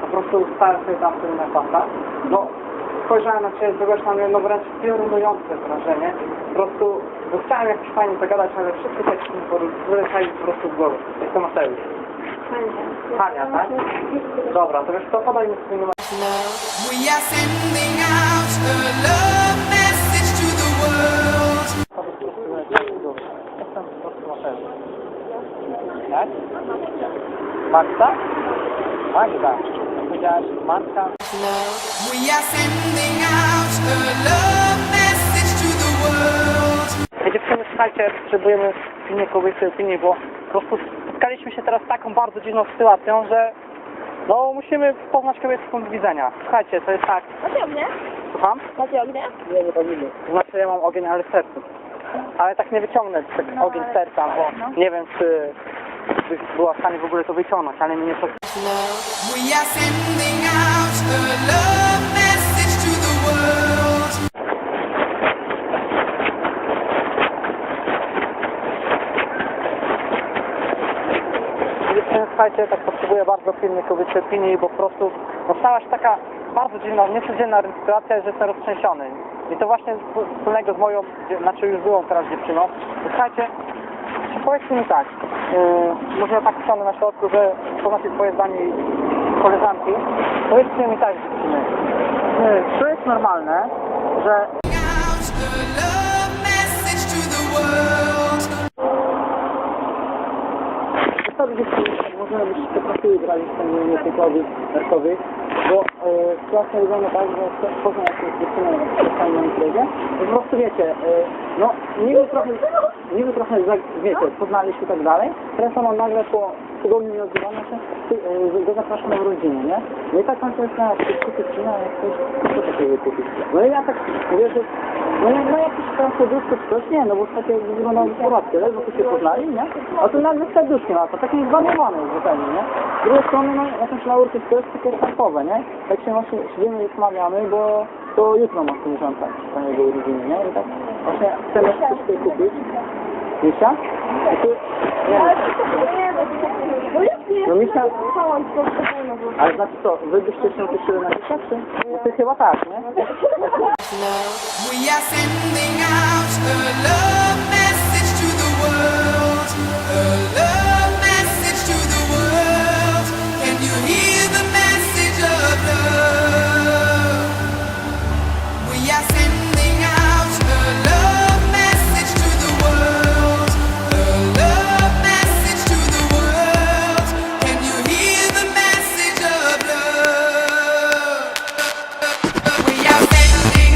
po prostu stałem sobie tam w tym. No, spojrzałem na Ciebie, zrobiłeś na mnie no wręcz piorunujące wrażenie. Po prostu, bo chciałem jakoś fajnie zagadać, ale wszyscy tekst mi wylecieli po prostu z głowy. Jak to Mateusz? Hania, tak? Dobra, to wiesz co, podaj mi swój numer. Tak? Magda? Magda. Powiedziałaś Magda? We are sending out a love message to the world. Dziewczyny, słuchajcie, potrzebujemy pilnie kobiety opinii, bo po prostu spotkaliśmy się teraz z taką bardzo dziwną sytuacją, że no musimy poznać kobiety z punktu widzenia. Słuchajcie, to jest tak, Macie ognia? słucham? Macie ognia? Nie, nie powinny. Znaczy ja mam ogień, ale w sercu. Ale tak nie wyciągnę tak ogień z serca, bo nie wiem czy byś była w stanie w ogóle to wyciągnąć, ale mnie nie to... Słuchajcie, tak potrzebuję bardzo pilnej kobiety opinii, bo po prostu no, stała się taka bardzo dziwna, niecodzienna sytuacja, że jestem roztrzęsiony. I to właśnie wspólnego z moją, znaczy już byłą teraz dziewczyną. Słuchajcie, mi tak, yy, może tak stanę na środku, że poznacie swoje zdanie koleżanki. Powiedzcie mi tak, dziewczyny, yy, jest normalne, że tak możemy być potrafiły grać w ten narkowy, bo e, sytuacja wygląda tak, że poznać jakąś dziewczynę na spotkaniu na imprezie po prostu wiecie, e, no niby trochę, niby trochę, wiecie, poznaliśmy i tak dalej, teraz ona nagle po tygodniu nie odzywania się, e, go zapraszam na urodziny, nie? No i tak pan się zastanawiam, czy kupić jak coś, co takiego kupić. No i ja tak mówię, że no, ja- no jakiś tam serduszko czy coś, nie, no bo takie wyglądało sytuację, bo tu się poznali, nie? A tu nagle serduszki ma, to takie zwariowane jest zupełnie, nie? Z drugiej strony, no, jakąś laurkę to jest takie sztampowe, nie? Tak się właśnie siedzimy i rozmawiamy, bo to jutro ma koleżanka na jego urodziny, nie? I tak właśnie chcemy coś tutaj kupić. Misia? I tu, nie No Misia, ale znaczy co, wy byście się cieszyły na Misia, czy? No ty chyba tak, nie? We are sending out